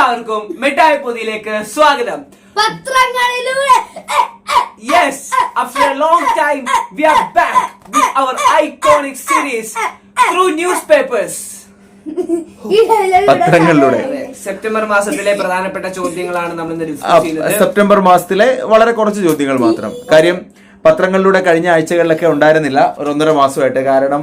എല്ലാവർക്കും മിഠായി പൊതിയിലേക്ക് സ്വാഗതം. പത്രങ്ങളിലൂടെ. Yes after a long time we are back with our iconic series through newspapers ഈ പത്രങ്ങളിലൂടെ. സെപ്റ്റംബർ മാസത്തിലെ പ്രധാനപ്പെട്ട ചോദ്യങ്ങളാണ് നമ്മൾ ഇന്ന് ഡിസ്കസ് ചെയ്യുന്നത്. സെപ്റ്റംബർ മാസത്തിലെ വളരെ കുറച്ച് ചോദ്യങ്ങൾ മാത്രം. കാര്യം പത്രങ്ങളിലൂടെ കഴിഞ്ഞ ആഴ്ചകളിലൊക്കെ ഉണ്ടായിരുന്നില്ല. ഒരു ഒന്നര മാസമായിട്ട്. കാരണം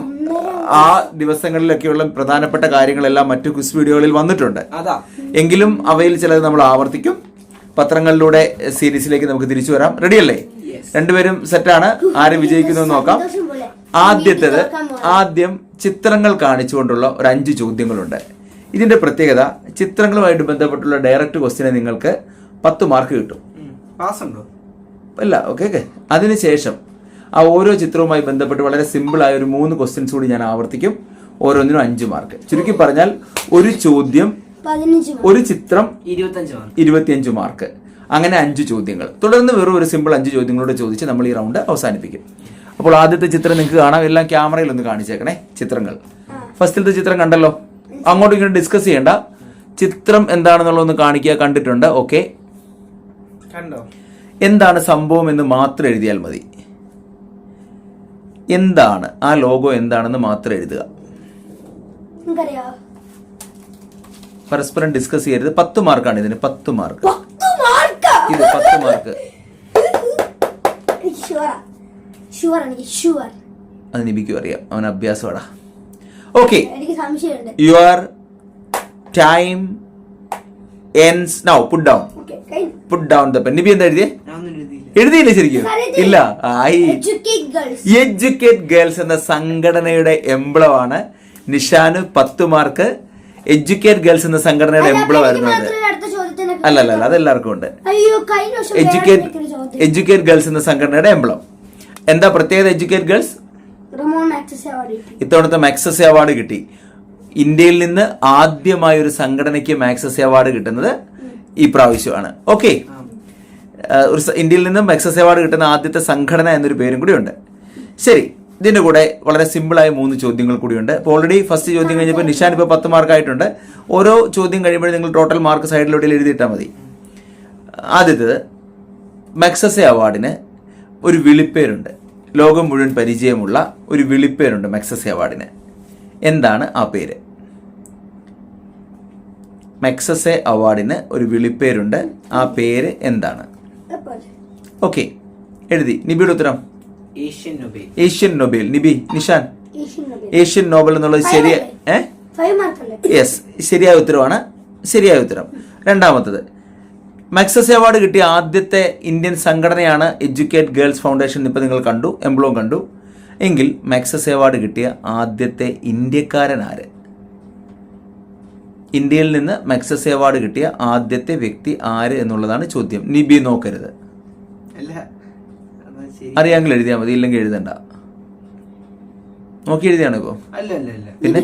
ആ ദിവസങ്ങളിലൊക്കെയുള്ള പ്രധാനപ്പെട്ട കാര്യങ്ങളെല്ലാം മറ്റു ക്വിസ് വീഡിയോകളിൽ വന്നിട്ടുണ്ട്. അതാ. എങ്കിലും അവയിൽ ചിലത് നമ്മൾ ആവർത്തിക്കും. പത്രങ്ങളിലൂടെ സീരീസിലേക്ക് നമുക്ക് തിരിച്ചു വരാം. റെഡിയല്ലേ? രണ്ടുപേരും സെറ്റാണ്. ആര് വിജയിക്കുന്നു നോക്കാം. ആദ്യത്തേത് ആദ്യം ചിത്രങ്ങൾ കാണിച്ചുകൊണ്ടുള്ള ഒരു അഞ്ച് ചോദ്യങ്ങളുണ്ട്. ഇതിന്റെ പ്രത്യേകത ചിത്രങ്ങളുമായിട്ട് ബന്ധപ്പെട്ടുള്ള ഡയറക്റ്റ് ക്വസ്റ്റിനെ നിങ്ങൾക്ക് പത്ത് മാർക്ക് കിട്ടും. പാസ് ഉണ്ടോ അല്ല ഓക്കെ ഓക്കെ. അതിനുശേഷം ആ ഓരോ ചിത്രവുമായി ബന്ധപ്പെട്ട് വളരെ സിമ്പിൾ ആയ ഒരു മൂന്ന് ക്വസ്റ്റ്യൻസ് കൂടി ഞാൻ ആവർത്തിക്കും. ഓരോന്നിനും അഞ്ച് മാർക്ക് ചുരുക്കി പറഞ്ഞാൽ ഒരു ചോദ്യം. ഒരു ചിത്രം ഇരുപത്തിയഞ്ച് മാർക്ക് അങ്ങനെ അഞ്ച് ചോദ്യങ്ങൾ. തുടർന്ന് വെറും ഒരു സിമ്പിൾ അഞ്ച് ചോദ്യങ്ങളോട് ചോദിച്ച് നമ്മൾ ഈ റൗണ്ട് അവസാനിപ്പിക്കും. അപ്പോൾ ആദ്യത്തെ ചിത്രം നിങ്ങൾക്ക് കാണാം. എല്ലാം ക്യാമറയിൽ ഒന്ന് കാണിച്ചേക്കണേ. ചിത്രങ്ങൾ. ഫസ്റ്റിലത്തെ ചിത്രം കണ്ടല്ലോ? അങ്ങോട്ടും ഇങ്ങോട്ടും ഡിസ്കസ് ചെയ്യണ്ട. ചിത്രം എന്താണെന്നുള്ളതൊന്ന് കാണിക്കുക കണ്ടിട്ടുണ്ട്. ഓക്കെ കണ്ടോ? എന്താണ് സംഭവം എന്ന് മാത്രം എഴുതിയാൽ മതി. എന്താണ്? ആ ലോഗോ എന്താണെന്ന് മാത്രം എഴുതുക? പരസ്പരം ഡിസ്കസ് ചെയ്യരുത്. പത്ത് മാർക്കാണ് ഇതിന്. പത്ത് മാർക്ക്? ഇത് പത്ത് മാർക്ക്. അത് നിബിക്കും അറിയാം. അവൻ അഭ്യാസമാടാ okay your time ends now put down. Put down the pen Nibi എന്താ എഴുതിയേ? എഴുതിയില്ല ശരിക്കും? ഇല്ല. ആയി. എജ്യൂക്കേറ്റ്. എഡ്യൂക്കേറ്റ് ഗേൾസ് എന്ന സംഘടനയുടെ എംബ്ലമാണ് നിഷാന് പത്ത് മാർക്ക്. എഡ്യൂക്കേറ്റ് ഗേൾസ് എന്ന സംഘടനയുടെ എംബ്ലം ആയിരുന്നു അത് അല്ല അല്ല അത് അതെല്ലാവർക്കും ഉണ്ട്. എഡ്യൂക്കേറ്റ് എഡ്യൂക്കേറ്റ് ഗേൾസ് എന്ന സംഘടനയുടെ എംബ്ലം. എന്താ പ്രത്യേകത എഡ്യൂക്കേറ്റ് ഗേൾസ് റമോൺ ആക്സസ് അവാർഡ് ഇത്തവണത്തെ മാക്സസ് അവാർഡ് കിട്ടി. ഇന്ത്യയിൽ നിന്ന് ആദ്യമായി ഒരു സംഘടനയ്ക്ക് മാക്സസ് അവാർഡ് കിട്ടുന്നത് ഈ പ്രാവശ്യമാണ്. ഓക്കെ ഒരു ഇന്ത്യയിൽ നിന്നും മാക്സസ് അവാർഡ് കിട്ടുന്ന ആദ്യത്തെ സംഘടന എന്നൊരു പേരും കൂടിയുണ്ട്. ശരി ഇതിന്റെ കൂടെ വളരെ സിമ്പിളായ മൂന്ന് ചോദ്യങ്ങൾ കൂടിയുണ്ട്. അപ്പോൾ ഓൾറെഡി ഫസ്റ്റ് ചോദ്യം കഴിഞ്ഞപ്പോൾ നിഷാൻ ഇപ്പോൾ പത്ത് മാർക്കായിട്ടുണ്ട് ഓരോ ചോദ്യം കഴിയുമ്പോഴും നിങ്ങൾ ടോട്ടൽ മാർക്ക് സൈഡിലോട്ട് എഴുതിയിട്ടാൽ മതി. ആദ്യത്തേത് മെക്സസെ അവാർഡിന് ഒരു വിളിപ്പേരുണ്ട്. ലോകം മുഴുവൻ പരിചയമുള്ള ഒരു വിളിപ്പേരുണ്ട് മെക്സസെ അവാർഡിന്. എന്താണ് ആ പേര്? മെക്സസെ അവാർഡിന് ഒരു വിളിപ്പേരുണ്ട്. ആ പേര് എന്താണ്? ഓക്കെ എഴുതി. നിബിയുടെ ഉത്തരം? Asian Nobel. Asian Nobel. Nibi Nishan? Asian Nobel. എന്നുള്ളത് ശരിയ? യെസ് ശരിയായ ഉത്തരവാണ് ശരിയായ ഉത്തരം. രണ്ടാമത്തത്. മാക്സസ് അവാർഡ് കിട്ടിയ ആദ്യത്തെ ഇന്ത്യൻ സംഘടനയാണ് എഡ്യൂക്കേറ്റ് ഗേൾസ് ഫൗണ്ടേഷൻ ഇപ്പോൾ നിങ്ങൾ കണ്ടു എംബ്ലോം കണ്ടു. എങ്കിൽ മാക്സസ് അവാർഡ് കിട്ടിയ ആദ്യത്തെ ഇന്ത്യക്കാരൻ ആര്? ഇന്ത്യയിൽ നിന്ന് മാക്സസ് അവാർഡ് കിട്ടിയ ആദ്യത്തെ വ്യക്തി ആര് എന്നുള്ളതാണ് ചോദ്യം. നിബി നോക്കരുത്. അറിയാമെങ്കിൽ എഴുതിയാൽ മതി ഇല്ലെങ്കിൽ എഴുതണ്ട നോക്കി എഴുതിയാണ് ഇപ്പോ അല്ല അല്ല അല്ല പിന്നെ?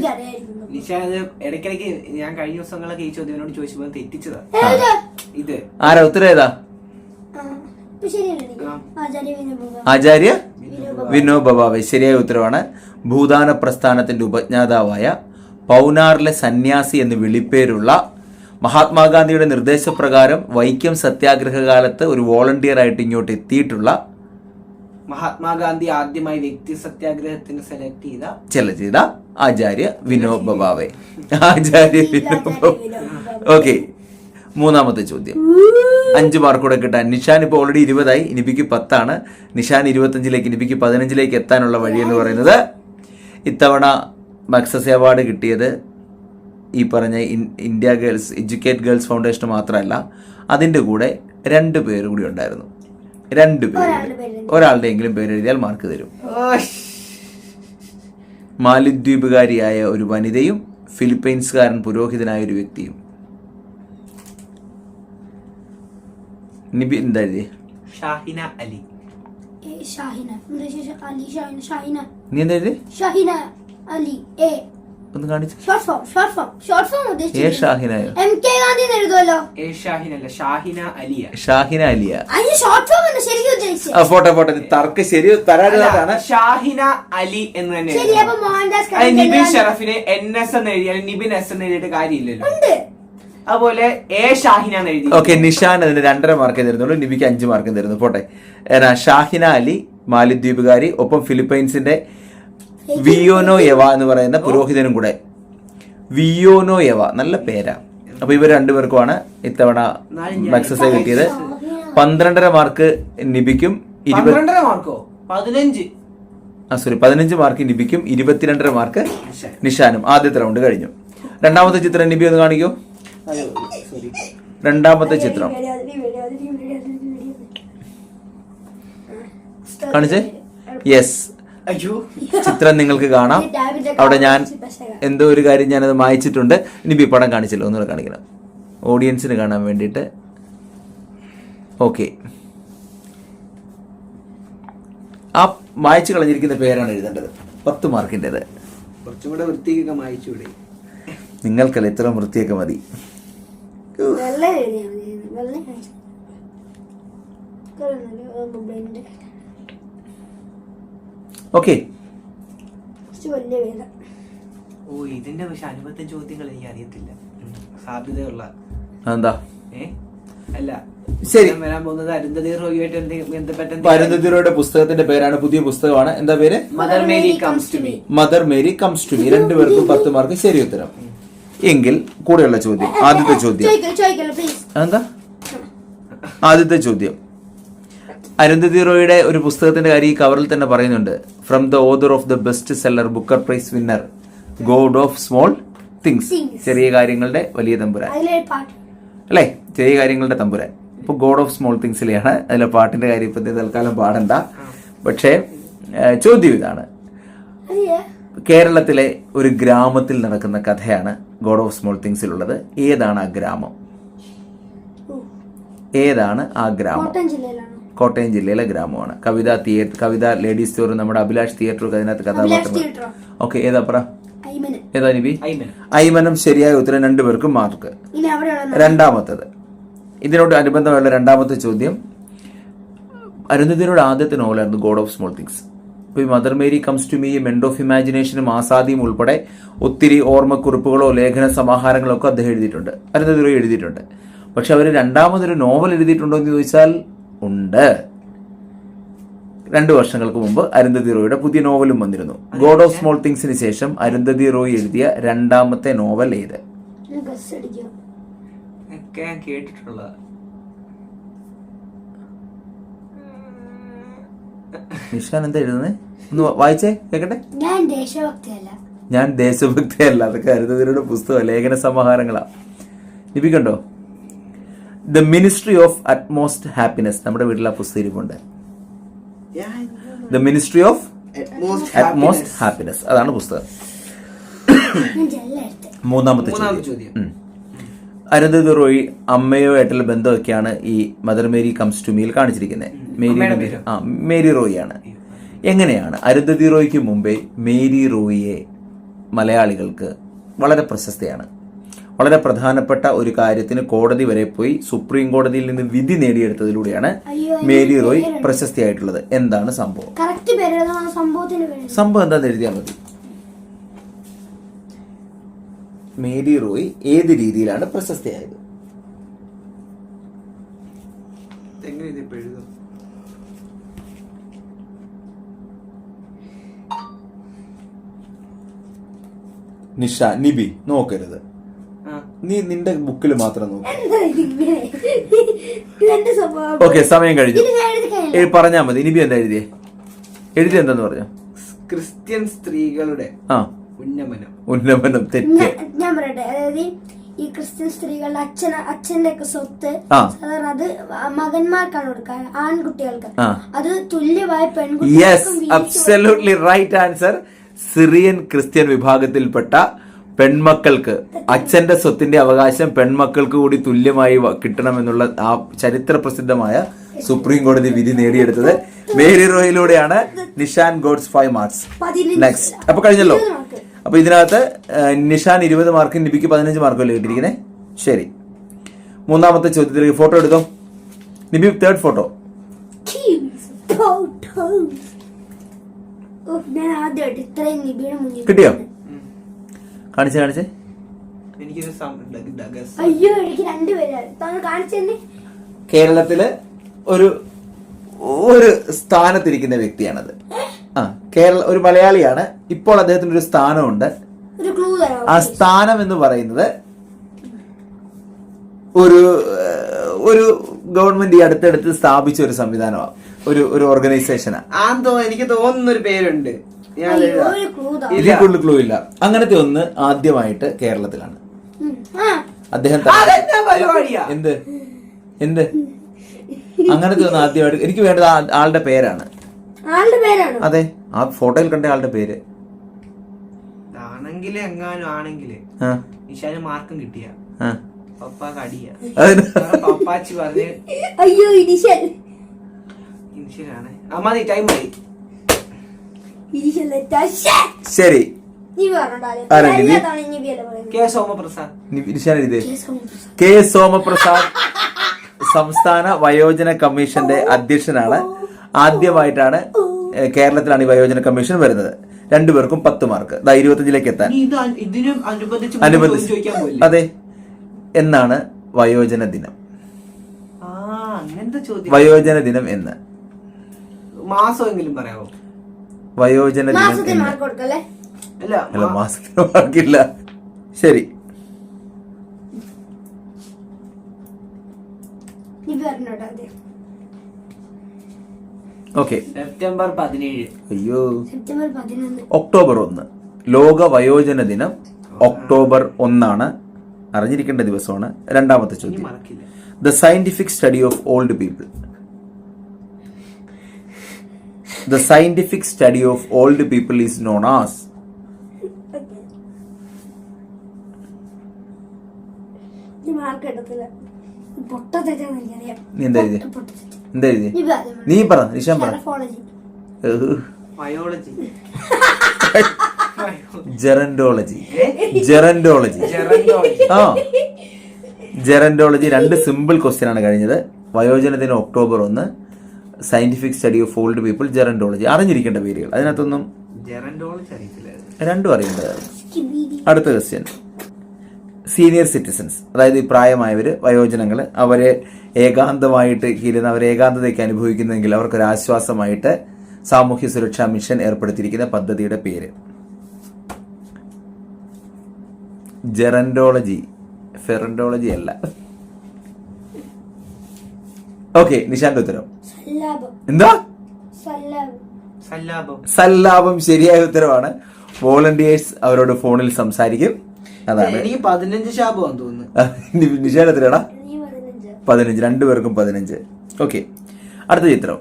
ഇടയ്ക്കിടയ്ക്ക് ഞാൻ കഴിഞ്ഞ ദിവസങ്ങളൊക്കെ ഈ ചോദ്യനോട് ചോദിച്ചപ്പോൾ തെറ്റിച്ചതാ? ഇത് ആരാ ഉത്തരം ഏതാ. ആചാര്യ വിനോബ. ആചാര്യ വിനോബ. വിനോബ് ശരിയായ ഉത്തരവാണ് ഭൂദാന പ്രസ്ഥാനത്തിന്റെ ഉപജ്ഞാതാവായ പൗനാറിലെ സന്യാസി എന്ന് വിളിപ്പേരുള്ള മഹാത്മാഗാന്ധിയുടെ നിർദ്ദേശപ്രകാരം വൈക്കം സത്യാഗ്രഹ കാലത്ത് ഒരു വോളണ്ടിയർ ആയിട്ട് ഇങ്ങോട്ട് എത്തിയിട്ടുള്ള മഹാത്മാഗാന്ധി ആദ്യമായി വ്യക്തി സത്യാഗ്രഹത്തിന് സെലക്ട് ചെയ്ത സെലക്ട് ചെയ്ത ആചാര്യ വിനോബ ഭാവേ ആചാര്യ വിനോബ ഓക്കെ മൂന്നാമത്തെ ചോദ്യം. അഞ്ച് മാർക്ക് കൂടെ കിട്ടാൻ. നിഷാൻ ഇപ്പോൾ ഓൾറെഡി ഇരുപതായി. നിബിക്ക് പത്താണ്. നിഷാൻ ഇരുപത്തഞ്ചിലേക്ക് നിബിക്ക് പതിനഞ്ചിലേക്ക് എത്താനുള്ള വഴി എന്ന് പറയുന്നത് ഇത്തവണ മക്സസ് അവാർഡ് കിട്ടിയത് ഈ പറഞ്ഞ India girls educate girls foundation മാത്രമല്ല അതിന്റെ കൂടെ രണ്ട് പേര് കൂടി ഉണ്ടായിരുന്നു. രണ്ട് പേര് ഒരാളുടെ എങ്കിലും പേര് എഴുതിയാൽ മാർക്ക് തരും. മാലിദ്വീപുകാരിയായ ഒരു വനിതയും ഫിലിപ്പൈൻസുകാരൻ പുരോഹിതനായ ഒരു വ്യക്തിയും. നിബി എന്താ എഴുതി ഷാഹിന അലി. നീ എന്താ എഴുതി ഷാഹിന അലി എ ഒന്ന് കാണിച്ചു. Short form short short form A ഷാഹിനായോ? M K Gandhi എന്ന് എഴുതുമല്ലോ ഏ ഷാഹിന അലിയ. ഷാഹിന അലിയ. ആ പോട്ടെ പോട്ടെ തർക്ക് ശരി തരാനുള്ളതാണ് ഷാഹിന അലി എന്ന് തന്നെ ശരി അപ്പൊ മോഹൻദാസ് അത് നിബിൻ ഷറഫിന് എൻ എസ് എന്ന് എഴുതിയാൽ നിബിൻ എസ് എന്ന് എഴുതിയിട്ട് കാര്യമില്ലല്ലോ. ഉണ്ട്. അതുപോലെ എ ഷാഹിന എന്ന് എഴുതി ഓക്കെ നിഷാൻ അതിന് രണ്ടര മാർക്ക് തരുന്നുള്ളൂ നിബിക്ക് അഞ്ച് മാർക്ക് തരുന്നു പോട്ടെ. ഷാഹിന അലി മാലിദ്വീപുകാരി ഒപ്പം ഫിലിപ്പൈൻസിന്റെ വിയോനോ യവ എന്ന് പറയുന്ന പുരോഹിതനും കൂടെ. വിയോനോ യവ നല്ല പേരാ. അപ്പൊ ഇവർ രണ്ടുപേർക്കുമാണ് ഇത്തവണ എക്സസൈസ് കിട്ടിയത്. പന്ത്രണ്ടര മാർക്ക് നിബിക്കും ആ സോറി പതിനഞ്ച് മാർക്ക് നിബിക്കും ഇരുപത്തിരണ്ടര മാർക്ക് നിഷാനും. ആദ്യത്തെ റൗണ്ട് കഴിഞ്ഞു. രണ്ടാമത്തെ ചിത്രം നിബി ഒന്ന് കാണിക്കൂ. സോറി രണ്ടാമത്തെ ചിത്രം. കാണിച്ചേ? യെസ് അയ്യോ. ചിത്രം നിങ്ങൾക്ക് കാണാം. അവിടെ ഞാൻ എന്തോ ഒരു കാര്യം ഞാനത് ഇനി ഈ പടം കാണിച്ചല്ലോ ഒന്നുകൂടെ കാണിക്കണം. ഓഡിയൻസിന് കാണാൻ വേണ്ടിയിട്ട്. ഓക്കെ ആ മായച്ചു കളഞ്ഞിരിക്കുന്ന പേരാണ് എഴുതേണ്ടത്. പത്ത് മാർക്കിന്റെത്. കുറച്ചുകൂടെ വൃത്തിയൊക്കെ മായിച്ചൂടെ നിങ്ങൾക്കല്ല ഇത്ര വൃത്തിയൊക്കെ മതി? വെള്ള എഴുതിയാ മതി വെള്ള കാണിച്ചു മൊബൈലിന്റെ ഓക്കെ ഓ ഇതിന്റെ പക്ഷെ അനുബന്ധ ചോദ്യങ്ങൾ എനിക്ക് അറിയത്തില്ല. സാധ്യതയുള്ള. എന്താ അല്ല ശരി. വരാൻ പോകുന്നത് അരുന്ധതി റോയുമായിട്ട് ബന്ധപ്പെട്ട പരന്തതിരോയുടെ പുസ്തകത്തിന്റെ പേരാണ് പുതിയ പുസ്തകമാണ്. എന്താ പേര്? Mother Mary comes to me Mother Mary comes to me രണ്ടുപേർക്കും പത്ത് മാർക്ക്. ശരി ഉത്തരം. എങ്കിൽ കൂടെയുള്ള ചോദ്യം. ആദ്യത്തെ ചോദ്യം. എന്താ ആദ്യത്തെ ചോദ്യം. അരുന്ധതി റോയുടെ ഒരു പുസ്തകത്തിന്റെ കാര്യം ഈ കവറിൽ തന്നെ പറയുന്നുണ്ട്. From the author of the best seller Booker Prize winner God of Small Things ചെറിയ കാര്യങ്ങളുടെ വലിയ തമ്പുരാൻ. അല്ലേ? ചെറിയ കാര്യങ്ങളുടെ തമ്പുരാൻ. ഇപ്പൊ ഗോഡ് ഓഫ് സ്മോൾ തിങ്സിലെയാണ് അതിലെ പാട്ടിന്റെ കാര്യം. ഇപ്പൊ തൽക്കാലം പാടണ്ട. പക്ഷേ ചോദ്യം ഇതാണ്. കേരളത്തിലെ ഒരു ഗ്രാമത്തിൽ നടക്കുന്ന കഥയാണ് ഗോഡ് ഓഫ് സ്മോൾ തിങ്സിലുള്ളത് ഏതാണ് ആ ഗ്രാമം? ഏതാണ് ആ ഗ്രാമം? കോട്ടയം ജില്ലയിലെ ഗ്രാമമാണ്. Kavitha theatre Kavitha ladies store നമ്മുടെ അഭിലാഷ് തിയേറ്റർ അതിനകത്ത് അഭിലാഷ് കഥാപാത്രം ഓക്കെ ഏതാ പറ? ഐമന് ഏതാ നിബി ഐമനം ശരിയായ ഉത്തരം രണ്ടുപേർക്കും മാർക്ക്. രണ്ടാമത്തത്. ഇതിനോട് അനുബന്ധമുള്ള രണ്ടാമത്തെ ചോദ്യം. അരുന്ധതിയുടെ ആദ്യത്തെ നോവലായിരുന്നു ഗോഡ് ഓഫ് സ്മോൾ തിങ്സ്. ഇപ്പൊ ഈ Mother Mary Comes to Me end of ഇമാജിനേഷനും ആസാദിയും ഉൾപ്പെടെ ഒത്തിരി ഓർമ്മക്കുറിപ്പുകളോ ലേഖന സമാഹാരങ്ങളോ ഒക്കെ അദ്ദേഹം എഴുതിയിട്ടുണ്ട്. അരുന്ധതിരോ എഴുതിയിട്ടുണ്ട്. പക്ഷെ അവർ രണ്ടാമതൊരു നോവൽ എഴുതിയിട്ടുണ്ടോ എന്ന് ചോദിച്ചാൽ ഉണ്ട്. രണ്ടു വർഷങ്ങൾക്ക് മുമ്പ് അരുന്ധതി റോയുടെ പുതിയ നോവലും വന്നിരുന്നു. ഗോഡ് ഓഫ് സ്മോൾ തിങ്സിന് ശേഷം അരുന്ധതി റോയ് എഴുതിയ രണ്ടാമത്തെ നോവൽ ഏത്? നിഷാൻ എന്താ എഴുതുന്നത് ഒന്ന് വായിച്ചേ കേക്കട്ടെ? ഞാൻ ദേശഭക്തിയല്ല. ഞാൻ ദേശഭക്തിയല്ല അതൊക്കെ അരുന്ധതിരുടെ പുസ്തകം ലേഖന സമാഹാരങ്ങളാ. ലിപിക്കണ്ടോ The Ministry of Utmost Happiness നമ്മുടെ വീട്ടിൽ ആ പുസ്തകം ഇരിപ്പുണ്ട്. The Ministry of Utmost Happiness അതാണ് പുസ്തകം. മൂന്നാമത്തെ ചോദ്യം. ചോദ്യം. റോയി അമ്മയോ ആയിട്ടുള്ള ബന്ധമൊക്കെയാണ് ഈ Mother Mary Comes to Me കാണിച്ചിരിക്കുന്നത്. മേരി? ആ മേരി റോയിയാണ്. എങ്ങനെയാണ് അരുന്ധതി റോയ്ക്ക് മുമ്പേ മേരി റോയിയെ മലയാളികൾക്ക് വളരെ പ്രശസ്തയാണ്? വളരെ പ്രധാനപ്പെട്ട ഒരു കാര്യത്തിന് കോടതി വരെ പോയി സുപ്രീം കോടതിയിൽ നിന്ന് വിധി നേടിയെടുത്തതിലൂടെയാണ് മേരി റോയ്. പ്രശസ്തിയായിട്ടുള്ളത്. എന്താണ് സംഭവം? കറക്റ്റ് പേര് എഴുതണം സംഭവത്തിന്റെ പേര്. സംഭവം എന്താണെന്ന് എഴുതിയാൽ മതി. മേരി റോയ് ഏത് രീതിയിലാണ് പ്രശസ്തിയായത്? നിഷ നിബി നോക്കരുത്. നീ നിന്റെ ബുക്കിൽ മാത്രം നോക്ക്. ഓക്കെ സമയം കഴിഞ്ഞു. പറഞ്ഞാ മതി. നിബി എന്താ എഴുതിയേ? എഴുതി എന്താന്ന് പറഞ്ഞു? ക്രിസ്ത്യൻ സ്ത്രീകളുടെ ആ. ഉന്നമനം. ഉന്നമനം തെറ്റ്. ഞാൻ- പറയട്ടെ. അതായത് ഈ ക്രിസ്ത്യൻ സ്ത്രീകളുടെ അച്ഛന അച്ഛന്റെ ഒക്കെ സ്വത്ത് സാധാരണ അത് മകന്മാർക്കാണ് കൊടുക്കുക ആൺകുട്ടികൾക്ക്. അത് തുല്യമായ യെസ് പെൺകുട്ടികൾക്കും റൈറ്റ് ആൻസർ സിറിയൻ ക്രിസ്ത്യൻ വിഭാഗത്തിൽപ്പെട്ട പെൺമക്കൾക്ക് അച്ഛന്റെ സ്വത്തിന്റെ അവകാശം പെൺമക്കൾക്ക് കൂടി തുല്യമായി കിട്ടണമെന്നുള്ള ആ ചരിത്ര പ്രസിദ്ധമായ സുപ്രീം കോടതി വിധി നേടിയെടുത്തത് Mary റോയിലൂടെയാണ് Nishan gets five marks. Next അപ്പൊ കഴിഞ്ഞല്ലോ. അപ്പൊ ഇതിനകത്ത് നിഷാൻ ഇരുപത് മാർക്ക് നിബിക്ക് പതിനഞ്ച് മാർക്കല്ലേ കിട്ടിയിരിക്കുന്നത് ശരി. മൂന്നാമത്തെ ചോദ്യത്തിലേക്ക് ഫോട്ടോ എടുത്തോ Nibi third photo Keys, photos. ഓ, ഞാൻ ആദ്യമായിട്ട് ഇത്രയും നിബിയുടെ മുന്നിൽ കിട്ടിയോ കാണിച്ചേ കാണിച്ചേ. എനിക്കൊരു അയ്യോ എനിക്ക് രണ്ടുപേരാണ് കേരളത്തിൽ ഒരു ഒരു സ്ഥാനത്തിരിക്കുന്ന വ്യക്തിയാണത്. ആ കേരള ഒരു മലയാളിയാണ്. ഇപ്പോൾ അദ്ദേഹത്തിന് ഒരു സ്ഥാനമുണ്ട്. ഒരു ക്ലൂ തരാം ആ സ്ഥാനം എന്ന് പറയുന്നത് ഒരു ഒരു ഗവൺമെന്റ് ഈ അടുത്തടുത്ത് സ്ഥാപിച്ച ഒരു സംവിധാനമാണ് ഒരു ഒരു ഓർഗനൈസേഷനാ ആന്ന് തോന്നുന്നു എനിക്ക് തോന്നുന്ന ഒരു പേരുണ്ട്. ഇതിൽ കൂടുതൽ ക്ലൂ ഇല്ല. അങ്ങനത്തെ ഒന്ന് ആദ്യമായിട്ട് കേരളത്തിലാണ്. ആ. അദ്ദേഹം എന്ത്? എന്ത്? അങ്ങനത്തെ ഒന്ന് ആദ്യമായിട്ട് എനിക്ക് വേണ്ടത് ആളുടെ പേരാണ്. ആളുടെ പേരാണോ? അതെ. ആ ഫോട്ടോയിൽ കണ്ട ആളുടെ പേര്. ആണെങ്കിൽ എങ്ങാനും ആണെങ്കിൽ നിഷാന് മാർക്കും കിട്ടിയ. അടിയ. അതിന് പപ്പാച്ചി പറഞ്ഞ് അയ്യോ ഇനിഷ്യൽ ഇൻഷനാണ് ആ മതി ടൈം മതി പറയുന്നത്. കെ സോമപ്രസാദ്. സംസ്ഥാന വയോജന കമ്മീഷന്റെ അധ്യക്ഷനാണ്. ആദ്യമായിട്ടാണ് കേരളത്തിലാണ് ഈ വയോജന കമ്മീഷൻ വരുന്നത്. രണ്ടുപേർക്കും പത്ത് മാർക്ക്. ദാ ഇരുപത്തഞ്ചിലേക്ക് എത്താൻ. അനുബന്ധിച്ച് അതെ. എന്നാണ് വയോജന ദിനം? ആ അങ്ങനത്തെ ചോദ്യം. വയോജന ദിനം എന്ന്. മാസമെങ്കിലും പറയാമോ വയോജന ദിനം എന്ന്. മാർക്ക് കൊടുക്കല്ലേ? അല്ല മാസത്തിന് മാർക്കില്ല ശരി. ഓക്കെ. സെപ്റ്റംബർ പതിനേഴ്. അയ്യോ. സെപ്റ്റംബർ പതിനൊന്ന്. ഒക്ടോബർ ഒന്ന്. ലോക വയോജന ദിനം ഒക്ടോബർ ഒന്നാണ്. അറിഞ്ഞിരിക്കേണ്ട ദിവസമാണ്. രണ്ടാമത്തെ ചോദ്യം. The scientific study of old people the scientific study of old people is known as നീ എന്താ എഴുതിയെ? പൊട്ട തെറ്റ്. എന്താ എഴുതി നീ പറ. നീ പറ. നിഷാൻ പറ. ജെറന്റോളജി ജെറന്റോളജി ആ. ജെറന്റോളജി രണ്ട് സിമ്പിൾ ക്വസ്റ്റ്യൻ ആണ് കഴിഞ്ഞത്. വയോജനത്തിന് ഒക്ടോബർ ഒന്ന് scientific study of old people gerontology അറിഞ്ഞിരിക്കേണ്ട പേരുകൾ. അതിനകത്തൊന്നും രണ്ടും അറിയേണ്ടതാണ് അടുത്ത ക്വസ്റ്റ്യൻ സീനിയർ സിറ്റിസൺസ് അതായത് ഈ പ്രായമായവർ വയോജനങ്ങൾ അവരെ ഏകാന്തമായിട്ട് ഇരുന്ന് അവരെ ഏകാന്തതയ്ക്ക് അനുഭവിക്കുന്നെങ്കിൽ അവർക്കൊരു ആശ്വാസമായിട്ട് സാമൂഹ്യ സുരക്ഷാ മിഷൻ ഏർപ്പെടുത്തിയിരിക്കുന്ന പദ്ധതിയുടെ പേര്. ജെറൻഡോളജി ഫെറൻഡോളജി അല്ല. ഓക്കെ നിശാന്ത് ഉത്തരം. എന്താ? സല്ലാപം. ശരിയായ ഉത്തരവാണ് വോളണ്ടിയേഴ്സ് അവരോട് ഫോണിൽ സംസാരിക്കും. അതാണ്. എനിക്ക് പതിനഞ്ച് ശാപം തോന്നുന്നു. നിശാൻ എത്രയാടാ പതിനഞ്ച്. രണ്ടുപേർക്കും പതിനഞ്ച്. ഓക്കെ. അടുത്ത ചിത്രം.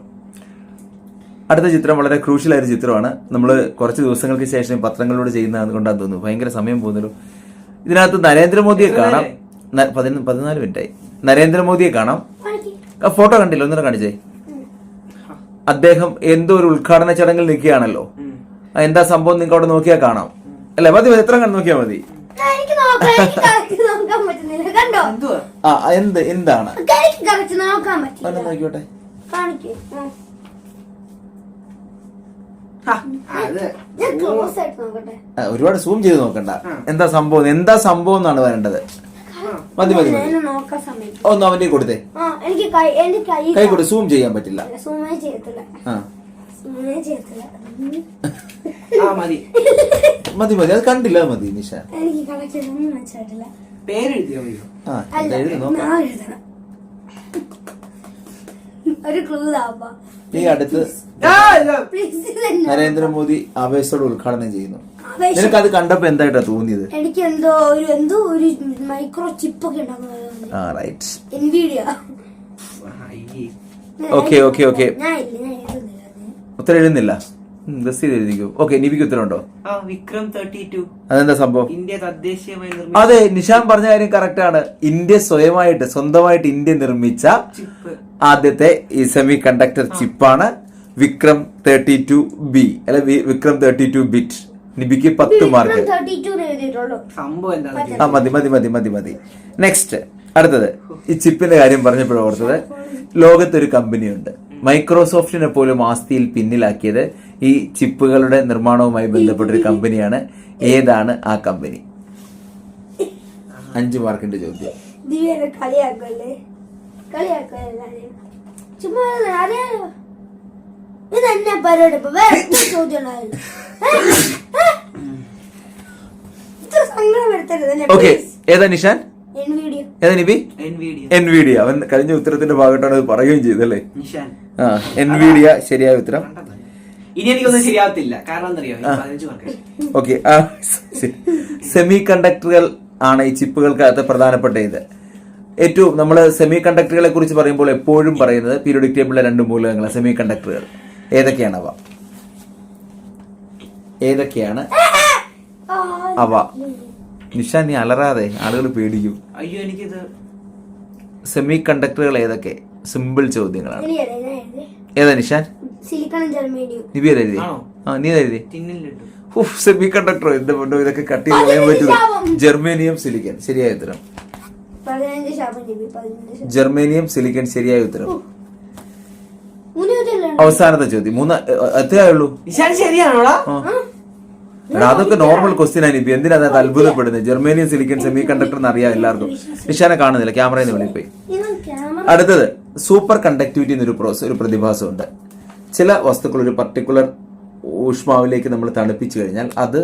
അടുത്ത ചിത്രം വളരെ ക്രൂഷ്യൽ ആയ ഒരു ചിത്രമാണ്. നമ്മൾ കുറച്ച് ദിവസങ്ങൾക്ക് ശേഷം പത്രങ്ങളിലൂടെ ചെയ്യുന്നതാണ് കൊണ്ടാന്ന് തോന്നുന്നു. ഭയങ്കര സമയം പോകുന്നല്ലോ ഇതിനകത്ത് നരേന്ദ്രമോദിയെ കാണാം. പതിനാല് മിനിറ്റായി. നരേന്ദ്രമോദിയെ കാണാം. ഫോട്ടോ കണ്ടില്ല? ഒന്നിനെ കാണിച്ചേ. അദ്ദേഹം എന്തോ ഒരു ഉദ്ഘാടന ചടങ്ങിൽ നിൽക്കുകയാണല്ലോ. എന്താ സംഭവം നിങ്ങൾക്ക് അവിടെ നോക്കിയാൽ കാണാം. അല്ലെ മതി മതി എത്ര കണ്ട് നോക്കിയാൽ മതി. ആ, എന്ത് എന്താണ്? നോക്കിയോട്ടെ ഒരുപാട് സൂം ചെയ്ത് നോക്കണ്ട. എന്താ സംഭവം? എന്താ സംഭവം എന്നാണ് വരേണ്ടത്? മതി മതി ഒന്ന് അവന്റെ കൊടുത്തേ. ആ എനിക്ക് കൈ എന്റെ കൈ കൈ കൊടു സൂം ചെയ്യാൻ പറ്റില്ല. സൂമേ ചെയ്യത്തില്ല. ആ. സൂമേ ചെയ്യത്തില്ല. ആ മതി. മതി അത് കണ്ടില്ല മതി നിഷ. ഈ അടുത്ത് നരേന്ദ്രമോദി ആവേശത്തോടെ ഉദ്ഘാടനം ചെയ്യുന്നു. നിനക്ക് അത് കണ്ടപ്പോ എന്തായിട്ടാ തോന്നിയത്? എനിക്ക് എന്തോ ഒരു എന്തോ ഒരു മൈക്രോ ചിപ്പ് ഒക്കെ. Okay okay okay. ഉത്തരം എഴുതുന്നില്ല. ഓക്കെ നിബിക്ക് ഉത്തരം ഉണ്ടോ? ആ വിക്രം തേർട്ടി ടു അതെന്താ സംഭവം? ഇന്ത്യ തദ്ദേശീയമായി അതെ നിഷാൻ പറഞ്ഞ കാര്യം കറക്റ്റ് ആണ്. ഇന്ത്യ സ്വയമായിട്ട് സ്വന്തമായിട്ട് ഇന്ത്യ നിർമ്മിച്ച ചിപ്പ്. ആദ്യത്തെ ഈ സെമി കണ്ടക്ടർ ചിപ്പാണ് വിക്രം തേർട്ടി ടു ബി അല്ലെ വിക്രം തേർട്ടി ടു ബിറ്റ് നിബിക്ക് പത്ത് മാർക്ക്. 32 ന്ന് എഴുതിയിട്ടുള്ളൂ. സംഭവം എന്താണെന്ന് ആ മതി മതി മതി മതി മതി. നെക്സ്റ്റ് അടുത്തത്. ഈ ചിപ്പിന്റെ കാര്യം പറഞ്ഞപ്പോഴും ഓർത്തത്. ലോകത്തൊരു കമ്പനിയുണ്ട്. മൈക്രോസോഫ്റ്റിനെ പോലും ആസ്തിയിൽ പിന്നിലാക്കിയത് ഈ ചിപ്പുകളുടെ നിർമ്മാണവുമായി ബന്ധപ്പെട്ട ഒരു കമ്പനിയാണ്. ഏതാണ് ആ കമ്പനി? അഞ്ചു മാർക്കിന്റെ ചോദ്യം. കളിയാക്കല്ലേ ചുമ്മാ അറിയാലോ. ഇത് എന്നെ പരിപാടി വേറെ ചോദ്യം ഉണ്ടായിരുന്നു ഏ? ഏ? ഇത്ര സങ്കടം വരുത്തരുത് എന്നെ ഓക്കെ please. ഏതാ നിഷാൻ? എൻ വീഡിയോ ഏതാ നിബി? എൻവിഡിയ എൻവിഡിയ അവൻ കഴിഞ്ഞ ഉത്തരത്തിന്റെ ഭാഗത്താണ് അത് പറയുകയും ചെയ്തല്ലേ നിഷാൻ. ആ എൻവിഡിയ ശരിയായ ഉത്തരം? ഇനി എനിക്കൊന്നും ശരിയാവത്തില്ല. കാരണം എന്തറിയോ ഈ പതിനഞ്ച് മാർക്ക് ഓക്കെ സെമി കണ്ടക്ടറുകൾ ആണ് ഈ ചിപ്പുകൾക്കകത്ത് പ്രധാനപ്പെട്ട ഇത് ഏറ്റവും നമ്മൾ സെമി കണ്ടക്ടറുകളെ കുറിച്ച് പറയുമ്പോൾ എപ്പോഴും പറയുന്നത് പീരിയോഡിക് ടേബിളിലെ രണ്ട് മൂലകങ്ങളാണ് സെമി കണ്ടക്ടറുകൾ ഏതൊക്കെയാണ് അവ? ഏതൊക്കെയാണ് അവ? നിഷ നീ അലറാതെ ആളുകൾ പേടിക്കും. അയ്യോ എനിക്കിത് സെമി കണ്ടക്ടറുകൾ ഏതൊക്കെ? സിമ്പിൾ ചോദ്യങ്ങളാണ്. ഏതാ നിഷാൻ നീ? ആ നീ ഏതാ എഴുതി ടിന്നിലിട്ടു. ഉഫ് സെമി കണ്ടക്ടർ എന്റെ മുന്നോ ഇതൊക്കെ കട്ട് ചെയ്ത് കളയാൻ പറ്റുമോ? ജർമേനിയം സിലിക്കൻ ശരിയായ ഉത്തരം. ജർമേനിയം സിലിക്കൻ ശരിയായ ഉത്തരം. അവസാനത്തെ ചോദ്യം. മൂന്ന് എത്രയായുള്ളൂ ഇഷാൻ ശരിയാണോടാ? എടാ അതൊക്കെ നോർമൽ ക്വസ്റ്റ്യൻ ആണ് ഇപ്പൊ എന്തിനാ അത് അത്ഭുതപ്പെടുന്നത് ജർമ്മനിയും സിലിക്കൺ സെമി കണ്ടക്ടർ എന്ന് അറിയാം എല്ലാവർക്കും. നിഷാനെ കാണുന്നില്ല. ക്യാമറയിൽ നിന്ന് വെളിപ്പോയി നിങ്ങൾ ക്യാമറ അടുത്തത്. സൂപ്പർ കണ്ടക്ടിവിറ്റി എന്നൊരു പ്രോസസ് ഒരു പ്രതിഭാസമുണ്ട്. ചില വസ്തുക്കൾ ഒരു പർട്ടിക്കുലർ ഊഷ്മാവിലേക്ക് നമ്മൾ തണുപ്പിച്ചു കഴിഞ്ഞാൽ അത്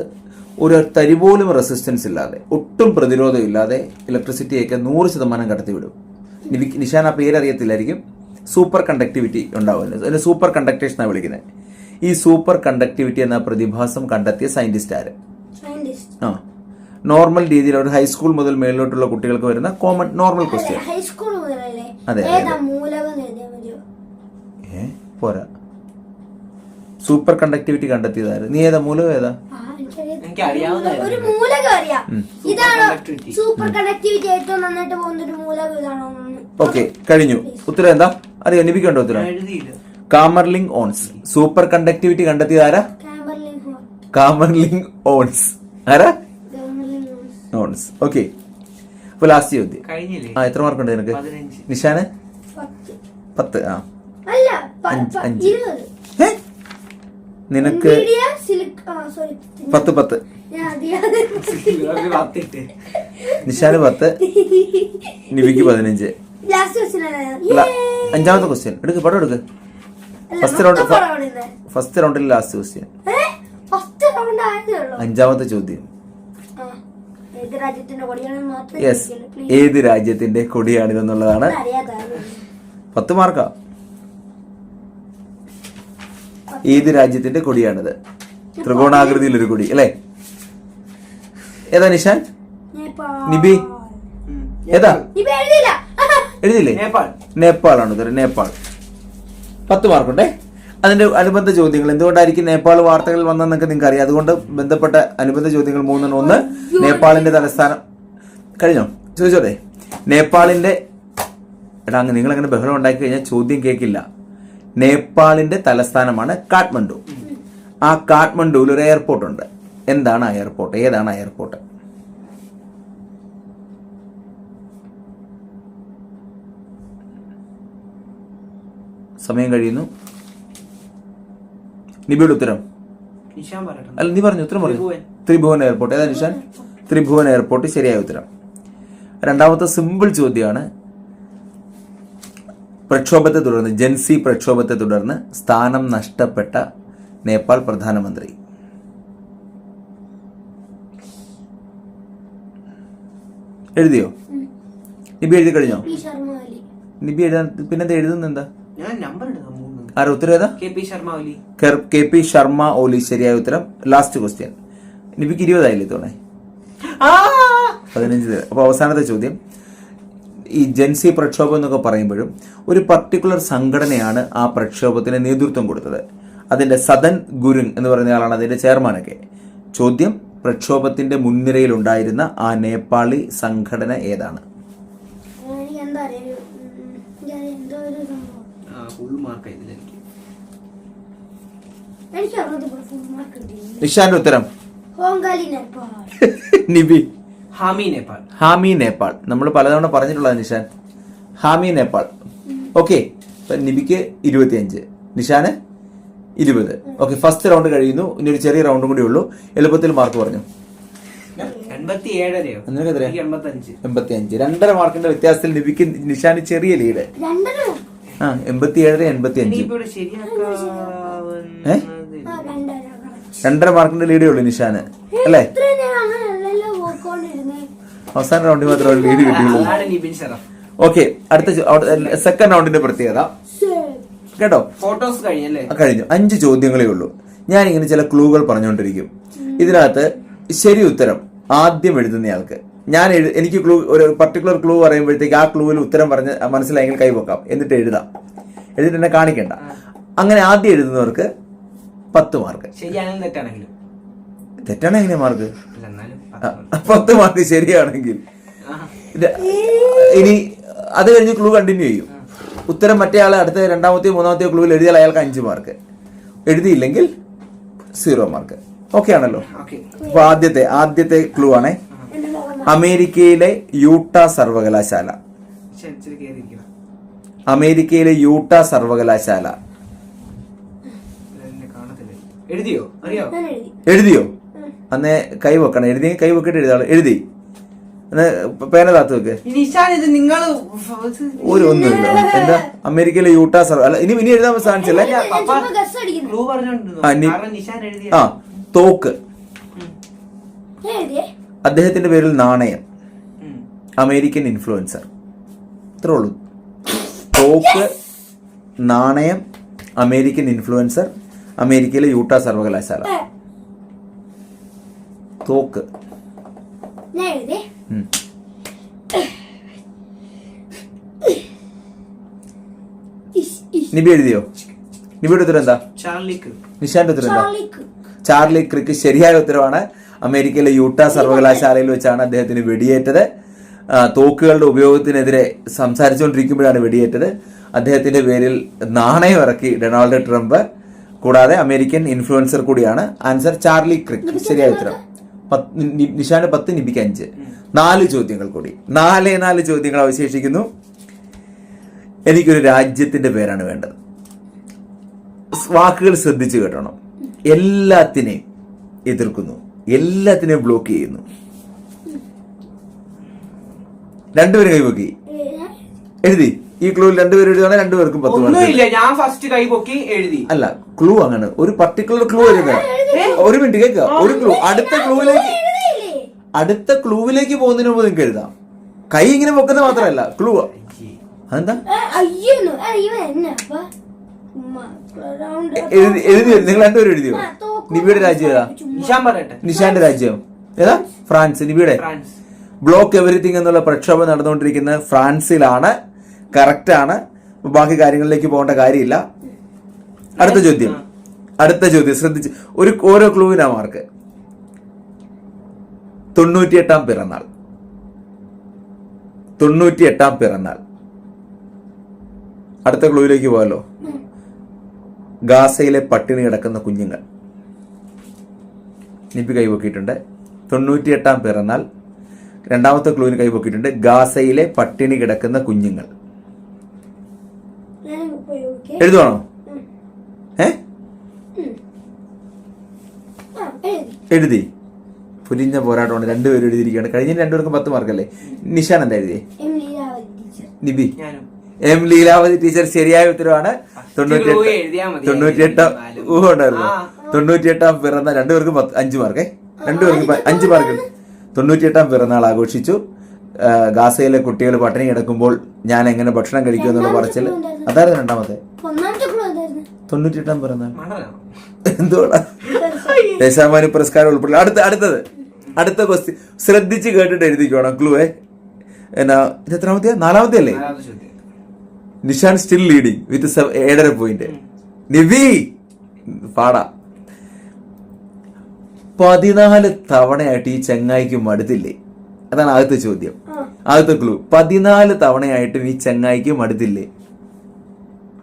ഒരു തരി പോലും റെസിസ്റ്റൻസ് ഇല്ലാതെ ഒട്ടും പ്രതിരോധം ഇല്ലാതെ ഇലക്ട്രിസിറ്റിയൊക്കെ നൂറ് ശതമാനം കടത്തിവിടും. നിഷാൻ ആ പേര് അറിയത്തില്ലായിരിക്കും സൂപ്പർ കണ്ടക്ടിവിറ്റി ഉണ്ടാവുന്നത്. അതിന് സൂപ്പർ കണ്ടക്ടേഷൻ എന്നാണ് വിളിക്കുന്നത് ഈ സൂപ്പർ കണ്ടക്ടിവിറ്റി എന്ന പ്രതിഭാസം കണ്ടെത്തിയ സയന്റിസ്റ്റ് ആര്? സയന്റിസ്റ്റ്. ആ. നോർമൽ രീതിയിൽ ഒരു ഹൈസ്കൂൾ മുതൽ മേളിലോട്ടുള്ള കുട്ടികൾക്ക് വരുന്ന കോമൺ നോർമൽ ക്വസ്റ്റ്യൻ. അതെ, ഏ പോരാ. സൂപ്പർ കണ്ടക്ടിവിറ്റി കണ്ടെത്തിയതാര് നീ ഏതാ മൂലകം ഏതാ? ആ, എനിക്ക് അറിയാവുന്നതായിരുന്നു. ഒരു മൂലകം അറിയാം. ഇതാണോ conductivity. സൂപ്പർ കണക്ടിവിറ്റി ഏറ്റവും നന്നായിട്ട് പോകുന്ന ഒരു മൂലകം ഇതാണോ? ഓക്കെ കഴിഞ്ഞു. ഉത്തരം എന്താ? അത് ലഭിക്കണ്ടോ ഉത്തരം? എഴുതിയില്ല. Kamerlingh ons. സൂപ്പർ കണ്ടക്ടിവിറ്റി കണ്ടെത്തിയത് ആരാ? Kamerlingh Onnes. ആരാ? ഓൺസ്. ഓക്കെ അപ്പൊ ലാസ്റ്റ് ചോദ്യം. ആ എത്ര മാർക്ക് ഉണ്ട് നിനക്ക്? നിഷാന്? പത്ത്. ആ. അഞ്ച്. നിനക്ക് പത്ത് പത്ത്. നിഷാന് പത്ത്. നിവിക്ക് പതിനഞ്ച്. അഞ്ചാമത്തെ ക്വസ്റ്റ്യൻ എടുക്ക് പടം എടുക്ക്. ഫസ്റ്റ് റൗണ്ട് ഫസ്റ്റ് റൗണ്ടിൽ ലാസ്റ്റ് ക്വസ്റ്റ്യൻ അഞ്ചാമത്തെ ചോദ്യം. യെസ് ഏത് രാജ്യത്തിന്റെ കൊടിയാണിതെന്നുള്ളതാണ് പത്ത് മാർക്കാ. ഏത് രാജ്യത്തിന്റെ കൊടിയാണിത്? ത്രികോണാകൃതിയിൽ ഒരു കൊടി അല്ലേ? ഏതാ നിഷാൻ നിബി? ഏതാ? എഴുതിയില്ല? നേപ്പാളാണ് ഉത്തരം നേപ്പാൾ. പത്ത് മാർക്കുണ്ടേ? അതിന്റെ അനുബന്ധ ചോദ്യങ്ങൾ എന്തുകൊണ്ടായിരിക്കും നേപ്പാൾ വാർത്തകൾ വന്നതെന്നൊക്കെ നിങ്ങൾക്ക് അറിയാം അതുകൊണ്ട് ബന്ധപ്പെട്ട അനുബന്ധ ചോദ്യങ്ങൾ മൂന്നെണ്ണം. ഒന്ന് നേപ്പാളിന്റെ തലസ്ഥാനം. കഴിഞ്ഞോ? ചോദിച്ചോട്ടെ. നേപ്പാളിന്റെ എടാ അങ്ങ് നിങ്ങൾ അങ്ങനെ ബഹളം ഉണ്ടാക്കി കഴിഞ്ഞാൽ ചോദ്യം കേൾക്കില്ല നേപ്പാളിന്റെ തലസ്ഥാനമാണ് കാഠ്മണ്ഡു. ആ കാഠ്മണ്ഡുവിൽ ഒരു എയർപോർട്ട് ഉണ്ട്. എന്താണ് ആ എയർപോർട്ട് ഏതാണ് ആ എയർപോർട്ട് സമയം കഴിയുന്നു. നിബിയുടെ ഉത്തരം. അല്ല നീ പറഞ്ഞു ഉത്തരം പറഞ്ഞു. ത്രിഭുവൻ. എയർപോർട്ട്. ഏതാ നിഷാൻ ത്രിഭുവൻ എയർപോർട്ട് ശരിയായ ഉത്തരം. രണ്ടാമത്തെ സിമ്പിൾ ചോദ്യമാണ്. പ്രക്ഷോഭത്തെ തുടർന്ന് ജൻസി പ്രക്ഷോഭത്തെ തുടർന്ന് സ്ഥാനം നഷ്ടപ്പെട്ട നേപ്പാൾ പ്രധാനമന്ത്രി. എഴുതിയോ? നിബി എഴുതി കഴിഞ്ഞോ? നിബി എഴുതാൻ പിന്നെന്താ എഴുതുന്നത് ആരാ ഉത്തരം ഏതാ? K P Sharma Oli. Kerr- K P Sharma Oli ശരിയായ ഉത്തരം. ലാസ്റ്റ് ക്വസ്റ്റ്യൻ നിബിക്ക് ഇരുപതായില്ലേ തോണേ ആ! പതിനഞ്ച്. അപ്പോൾ അവസാനത്തെ ചോദ്യം. ഈ ജൻസി പ്രക്ഷോഭം എന്നൊക്കെ പറയുമ്പോഴും ഒരു പർട്ടിക്കുലർ സംഘടനയാണ് ആ പ്രക്ഷോഭത്തിന് നേതൃത്വം കൊടുത്തത്. അതിന്റെ സദൻ ഗുരുൻ എന്ന് പറയുന്ന ആളാണ് അതിന്റെ ചെയർമാനൊക്കെ ചോദ്യം പ്രക്ഷോഭത്തിന്റെ മുൻനിരയിൽ ഉണ്ടായിരുന്ന ആ നേപ്പാളി സംഘടന ഏതാണ്? ഫുൾ മാർക്ക് ആയിരുന്നില്ല എനിക്ക്. എനിക്ക് അറിഞ്ഞത് ഫുൾ മാർക്ക് കിട്ടി നിഷാന്റെ ഉത്തരം. നിബി. ഹാമി നേപ്പാൾ. ഹാമി നേപ്പാൾ. നമ്മൾ പലതവണ പറഞ്ഞിട്ടുള്ളത് നിഷാൻ. ഹാമി നേപ്പാൾ. ഓക്കെ. നിബിക്ക് ഇരുപത്തിയഞ്ച്. നിഷാന് ഇരുപത്. ഓക്കെ ഫസ്റ്റ് റൗണ്ട് കഴിയുന്നു. ഇനി ഒരു ചെറിയ റൗണ്ടും കൂടി ഉള്ളൂ. എളുപ്പത്തിൽ മാർക്ക് പറഞ്ഞു. രണ്ട് എൺപത്തി ഏഴരയോ എനിക്ക് എൺപത്തഞ്ച്. എൺപത്തി അഞ്ച് രണ്ടര മാർക്കിന്റെ വ്യത്യാസത്തിൽ നിബിക്ക് നിഷാന് ചെറിയ ലീഡ് രണ്ടര ആ എൺപത്തി ഏഴര എൺപത്തി അഞ്ച് ഇനിയിപ്പോ ഇവിടെ രണ്ടര രണ്ടര മാർക്കിന്റെ ലീഡേ ഉള്ളൂ നിഷാന് അല്ലേ? അവസാന റൗണ്ടിൽ മാത്രമേ ലീഡ് കിട്ടിയുള്ളൂ. ഓക്കെ അടുത്ത സെക്കൻഡ് റൗണ്ടിന്റെ പ്രത്യേകത. കേട്ടോ? ഫോട്ടോസ് കഴിഞ്ഞു. അഞ്ച് ചോദ്യങ്ങളേ ഉള്ളൂ. ഞാൻ ഇങ്ങനെ ചില ക്ലൂകൾ പറഞ്ഞുകൊണ്ടിരിക്കും. ഇതിനകത്ത് ശരി ഉത്തരം ആദ്യം എഴുതുന്നയാൾക്ക്. ഞാൻ എഴു എനിക്ക് ക്ലൂ ഒരു പർട്ടിക്കുലർ ക്ലൂ പറയുമ്പോഴത്തേക്ക് ആ ക്ലൂവിൽ ഉത്തരം പറഞ്ഞ് മനസ്സിലായെങ്കിൽ കൈവക്കാം. എന്നിട്ട് എഴുതാം. എഴുതിട്ട് എന്നെ കാണിക്കണ്ട. അങ്ങനെ ആദ്യം എഴുതുന്നവർക്ക് പത്ത് മാർക്ക് ശരിയാണെങ്കിലും തെറ്റാണെങ്കിലും. തെറ്റാണ് എങ്ങനെ മാർക്ക് പത്ത് മാർക്ക് ശരിയാണെങ്കിൽ. ഇനി അത് കഴിഞ്ഞ് ക്ലൂ കണ്ടിന്യൂ ചെയ്യും. ഉത്തരം മറ്റേ ആളെ അടുത്ത രണ്ടാമത്തെയോ മൂന്നാമത്തെയോ ക്ലൂവിൽ എഴുതിയാൽ അയാൾക്ക് അഞ്ച് മാർക്ക് എഴുതിയില്ലെങ്കിൽ സീറോ മാർക്ക് ഓക്കെ ആണല്ലോ? അപ്പൊ ആദ്യത്തെ ആദ്യത്തെ ക്ലൂ ആണേ. അമേരിക്കയിലെ യൂട്ട സർവകലാശാല. അമേരിക്കയിലെ യൂട്ട സർവകലാശാല. എഴുതിയോ? അറിയോ? ഞാൻ എഴുതി എഴുതിയോ അന്ന് കൈ വെക്കണം. എഴുതി കൈ വെക്കിട്ട് എഴുതാൾ എഴുതി. പേന താത്ത് വെക്ക്. നിങ്ങൾ ഒരു ഒന്നുമില്ല. എന്താ? അമേരിക്കയിലെ യൂട്ടാ സർവ അല്ല ഇനി ഇനി എഴുതാൻ സാധിച്ചല്ലേ ആ, നിഷാൻ എഴുതിയ ആ തോക്ക്. അദ്ദേഹത്തിന്റെ പേരിൽ നാണയം. American influencer. ഇത്രേ ഉള്ളൂ. തോക്ക് നാണയം അമേരിക്കൻ ഇൻഫ്ലുവൻസർ അമേരിക്കയിലെ യൂട്ട സർവകലാശാല. തോക്ക്. നിബി എഴുതിയോ? നിബിയുടെ ഉത്തരം എന്താ? നിഷാന്റെ ഉത്തരം എന്താ? ചാർലി ചാർലി ക്രിക്ക് ശരിയായ ഉത്തരവാണ് അമേരിക്കയിലെ യൂട്ട സർവകലാശാലയിൽ വെച്ചാണ് അദ്ദേഹത്തിന് വെടിയേറ്റത്. തോക്കുകളുടെ ഉപയോഗത്തിനെതിരെ സംസാരിച്ചുകൊണ്ടിരിക്കുമ്പോഴാണ് വെടിയേറ്റത്. അദ്ദേഹത്തിന്റെ പേരിൽ നാണയം ഇറക്കി ഡൊണാൾഡ് ട്രംപ്. കൂടാതെ അമേരിക്കൻ ഇൻഫ്ലുവൻസർ കൂടിയാണ് ആൻസർ ചാർലി ക്രിക് ശരിയായ ഉത്തരം. നിഷാന് പത്ത് നിബിക്ക് അഞ്ച്. നാല് ചോദ്യങ്ങൾ കൂടി. നാലേ നാല് ചോദ്യങ്ങൾ അവശേഷിക്കുന്നു. എനിക്കൊരു രാജ്യത്തിന്റെ പേരാണ് വേണ്ടത്. വാക്കുകൾ ശ്രദ്ധിച്ചു കേട്ടണം. എല്ലാത്തിനെയും എതിർക്കുന്നു. എല്ലാത്തിനെയും ബ്ലോക്ക് ചെയ്യുന്നു. രണ്ടുപേരും കൈപൊക്കി എഴുതി. ഈ ക്ലൂ രണ്ടുപേരും എഴുതുകയാണെങ്കിൽ രണ്ടുപേർക്കും പത്ത് മാർക്ക് ഒന്നുമില്ല ഞാൻ ഫസ്റ്റ് കൈ പൊക്കി എഴുതി. അല്ല ക്ലൂ അങ്ങനെ. ഒരു പർട്ടിക്കുലർ ക്ലൂ എഴുതുക ഒരു മിനിറ്റ് കേൾക്കുക. ഒരു ക്ലൂ അടുത്ത ക്ലൂവിലേക്ക് എഴുതിയില്ലേ അടുത്ത ക്ലൂവിലേക്ക് പോകുന്നതിന് മുമ്പ് നിങ്ങൾക്ക് എഴുതാം. കൈ ഇങ്ങനെ പൊക്കുന്നത് മാത്രമല്ല ക്ലൂ അതെന്താ? എഴുതി നിങ്ങൾ രണ്ടുപേരും എഴുതിയോ. നിബിയുടെ രാജ്യം ഏതാ. നിഷാൻ പറയട്ടെ. നിഷാന്റെ രാജ്യം. ഏതാ? ഫ്രാൻസ്. നിബിയുടെ. ഫ്രാൻസ്. ബ്ലോക്ക് എവറിത്തിങ് എന്നുള്ള പ്രക്ഷോഭം നടന്നുകൊണ്ടിരിക്കുന്നത് ഫ്രാൻസിലാണ്. കറക്റ്റ് ആണ്. ബാക്കി കാര്യങ്ങളിലേക്ക് പോകേണ്ട കാര്യമില്ല. അടുത്ത ചോദ്യം. അടുത്ത ചോദ്യം. ശ്രദ്ധിച്ച്. ഒരു ഓരോ ക്ലൂവിനാ മാർക്ക് തൊണ്ണൂറ്റിയെട്ടാം പിറന്നാൾ. തൊണ്ണൂറ്റിയെട്ടാം പിറന്നാൾ. അടുത്ത ക്ലൂവിലേക്ക് പോകാലോ. ഗാസയിലെ പട്ടിണി കിടക്കുന്ന കുഞ്ഞുങ്ങൾ. നിപ്പി കൈവക്കിയിട്ടുണ്ട്. തൊണ്ണൂറ്റിയെട്ടാം പിറന്നാൾ. രണ്ടാമത്തെ ക്ലൂവിന് കൈവക്കിയിട്ടുണ്ട്. ഗാസയിലെ പട്ടിണി കിടക്കുന്ന കുഞ്ഞുങ്ങൾ. എഴുതുവാണോ. ഏ? എഴുതി. പുലിഞ്ഞ പോരാട്ടമാണ്. രണ്ടുപേരും എഴുതിയിരിക്കുകയാണ്. കഴിഞ്ഞ രണ്ടുപേർക്കും പത്ത് മാർക്കല്ലേ? നിഷാൻ എന്താ എഴുതിയേ? നിബി. എം ലീലാവതി ടീച്ചർ ശരിയായ ഉത്തരവാണ്. മതി. തൊണ്ണൂറ്റിയെട്ടാം നാലും. ഉണ്ടായിരുന്നു തൊണ്ണൂറ്റിയെട്ടാം പിറന്നാൾ രണ്ടുപേർക്കും പത്ത് അഞ്ച് മാർക്കേ? രണ്ടുപേർക്കും അഞ്ച് മാർക്ക് തൊണ്ണൂറ്റിയെട്ടാം പിറന്നാൾ ആഘോഷിച്ചു. ഗാസയിലെ കുട്ടികൾ പട്ടിണി കിടക്കുമ്പോൾ ഞാൻ എങ്ങനെ ഭക്ഷണം കഴിക്കും എന്നുള്ള പറച്ചിൽ അതായിരുന്നു രണ്ടാമത്തെ. ഒന്നാമത്തെ ക്ലൂ എന്തായിരുന്നു തൊണ്ണൂറ്റിയെട്ടാം പിറന്നാൾ. എന്തുകൊണ്ടാ ദേശാമാനി പുരസ്കാരം ഉൾപ്പെടെ. അടുത്ത അടുത്തത്. അടുത്ത ക്വസ്റ്റ്യൻ ശ്രദ്ധിച്ച് കേട്ടിട്ട് എഴുതിക്കോണം. ക്ലൂ എന്നാ ഇത് എത്രാമത്തെയാ? നാലാമത്തെ അല്ലേ നിഷാൻ സ്റ്റിൽ ലീഡിങ് വിത്ത് ഏഴര പോയിന്റ് നിവി പാടാ. പതിനാല് തവണയായിട്ട് ഈ ചെങ്ങായിക്ക് മടുത്തില്ലേ? അതാണ് ആദ്യത്തെ ചോദ്യം. ആദ്യത്തെ ക്ലൂ പതിനാല് തവണയായിട്ടും ഈ ചെങ്ങായിക്ക് മടുത്തില്ലേ?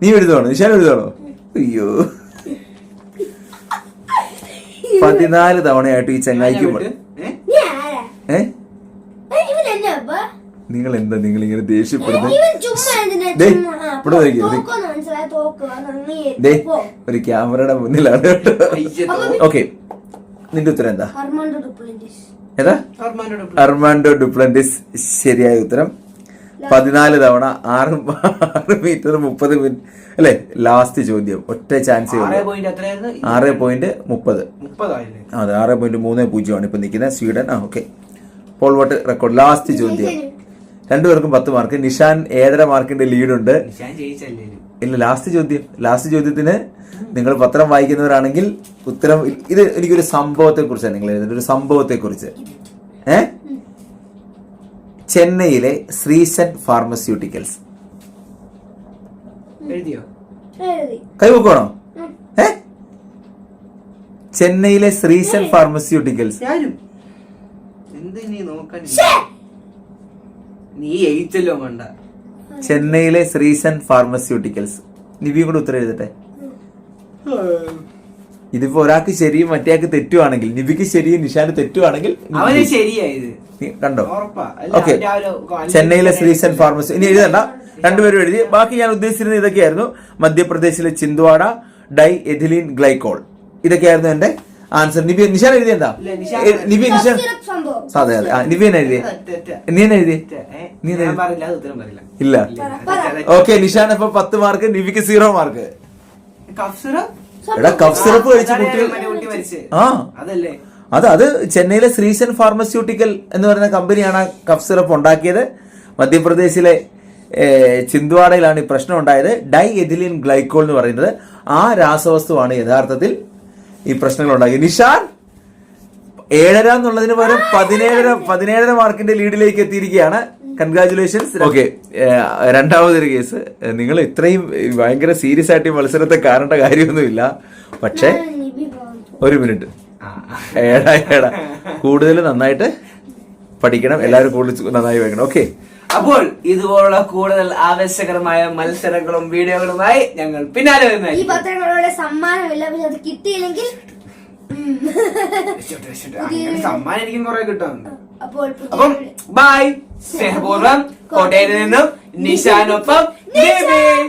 നീ എഴുതുവാണോ? നിഷാൻ എഴുതുവാണോ? അയ്യോ. പതിനാല് തവണയായിട്ട് ഈ ചെങ്ങായിക്ക് മടു- ഏ? നീ ആരാ ഏ? ഏ, ഇവൻ എന്നാ അപ്പൊ നിങ്ങൾ എന്താ നിങ്ങൾ ഇങ്ങനെ ദേഷ്യപ്പെടുന്നത് ഒരു ക്യാമറയുടെ മുന്നിലാണ്. ഓക്കെ. നിന്റെ ഉത്തരം എന്താ? ഏതാ? Armando Duplantis. ശരിയായ ഉത്തരം. പതിനാല് തവണ ആറ് ആറ് മീറ്റർ മുപ്പത് മിനിറ്റ് അല്ലെ ലാസ്റ്റ് ചോദ്യം. ഒറ്റ ചാൻസ് ആറ് ഉള്ളൂ. പോയിന്റ് മുപ്പത്. അതെ ആറ് പോയിന്റ് മൂന്ന് പൂജ്യമാണ് ഇപ്പൊ നിൽക്കുന്നത്. സ്വീഡൻ. ആ okay. Pole vault record. Last ചോദ്യം. രണ്ടുപേർക്കും പത്ത് മാർക്ക് നിഷാൻ ഏഴര മാർക്കിന്റെ ലീഡുണ്ട് ഇല്ല ലാസ്റ്റ് ചോദ്യം. ലാസ്റ്റ് ചോദ്യത്തിന് നിങ്ങൾ പത്രം വായിക്കുന്നവരാണെങ്കിൽ ഉത്തരം ഇത് എനിക്കൊരു സംഭവത്തെ കുറിച്ചാണ് നിങ്ങൾ എഴുതുന്നത് ഒരു സംഭവത്തെ കുറിച്ച് ഏ? ചെന്നൈയിലെ ശ്രീശൻ ഫാർമസ്യൂട്ടിക്കൽസ് എഴുതിയോ? എഴുതി. കൈവക്കണോ. ഏ? ചെന്നൈയിലെ ശ്രീശൻ ഫാർമസ്യൂട്ടിക്കൽസ് നോക്കാൻ നീ എഴുത്തല്ലോ മണ്ട. ചെന്നൈയിലെ ശ്രീസൻ ഫാർമസ്യൂട്ടിക്കൽസ്. നിവി കൂടെ ഉത്തരം എഴുതട്ടെ? ഇതിപ്പോ ഒരാൾക്ക് ശരിയും മറ്റേയാൾക്ക് തെറ്റുവാണെങ്കിൽ നിവിക്ക് ശരിയും നിഷാന് തെറ്റുവാണെങ്കിൽ അവന് ശരിയായത് കണ്ടോ? ഓക്കെ. ചെന്നൈയിലെ ശ്രീസൻ ഫാർമസി ഇനി എഴുതണ്ട. രണ്ടുപേരും എഴുതി. ബാക്കി ഞാൻ ഉദ്ദേശിച്ചിരുന്നത് ഇതൊക്കെയായിരുന്നു. മധ്യപ്രദേശിലെ ചിന്ദ്വാഡ ഡൈ എഥിലീൻ ഗ്ലൈക്കോൾ. ഇതൊക്കെയായിരുന്നു എന്റെ ആൻസർ നിബി നിഷാൻ എഴുതിയെന്താ ഇല്ല, നിഷാൻ നിബി നിഷാൻ അതെ അതെ. ആ, നിബി എന്നാ എഴുതിയേ? തെറ്റ്, തെറ്റ്. നീ എന്നെ എഴുതിയേ? നീ എഴുതി- പറയില്ല ഇല്ല. ഓക്കെ നിഷാൻ അപ്പൊ പത്ത് മാർക്ക് നിബിക്ക് സീറോ മാർക്ക്. എടാ കഫ് സിറപ്പ് കഴിച്ച കുട്ടികൾ ആ. അതല്ലേ. അത് അത് ചെന്നൈയിലെ ശ്രീശൻ ഫാർമസ്യൂട്ടിക്കൽ എന്ന് പറയുന്ന കമ്പനിയാണ് ആ കഫ് സിറപ്പ് ഉണ്ടാക്കിയത്. മധ്യപ്രദേശിലെ ചിന്ദ്വാഡയിലാണ് ഈ പ്രശ്നം ഉണ്ടായത്. ഡൈ എഥിലിൻ ഗ്ലൈക്കോൾ എന്ന് പറയുന്നത്. ആ രാസവസ്തുവാണ് യഥാർത്ഥത്തിൽ ഈ പ്രശ്നങ്ങൾ ഉണ്ടാക്കി നിഷാൻ ഏഴര എന്നുള്ളതിന് പകരം പതിനേഴര പതിനേഴര മാർക്കിന്റെ ലീഡിലേക്ക് എത്തിയിരിക്കുകയാണ്. കൺഗ്രാചുലേഷൻസ് ഓക്കെ രണ്ടാമതൊരു കേസ്. നിങ്ങൾ ഇത്രയും ഭയങ്കര സീരിയസ് ആയിട്ട് ഈ മത്സരത്തെ കാണേണ്ട കാര്യമൊന്നുമില്ല. പക്ഷേ ഒരു മിനിറ്റ്. ഏടാ ഏടാ. കൂടുതൽ നന്നായിട്ട് പഠിക്കണം. എല്ലാവരും കൂടുതൽ നന്നായി വെക്കണം ഓക്കെ. അപ്പോൾ ഇതുപോലുള്ള കൂടുതൽ ആവേശകരമായ മത്സരങ്ങളും വീഡിയോകളുമായി ഞങ്ങൾ പിന്നാലെ ഈ വരുന്നതായിരിക്കും. പത്രങ്ങളുടെ സമ്മാനമില്ല പക്ഷെ അത് കിട്ടിയില്ലെങ്കിൽ സമ്മാനം എനിക്കും കുറെ കിട്ടാറുണ്ട്. അപ്പോൾ അപ്പം ബൈ സ്നേഹപൂർവം കോട്ടയത്ത് നിന്നും നിഷാനൊപ്പം നിവിൻ.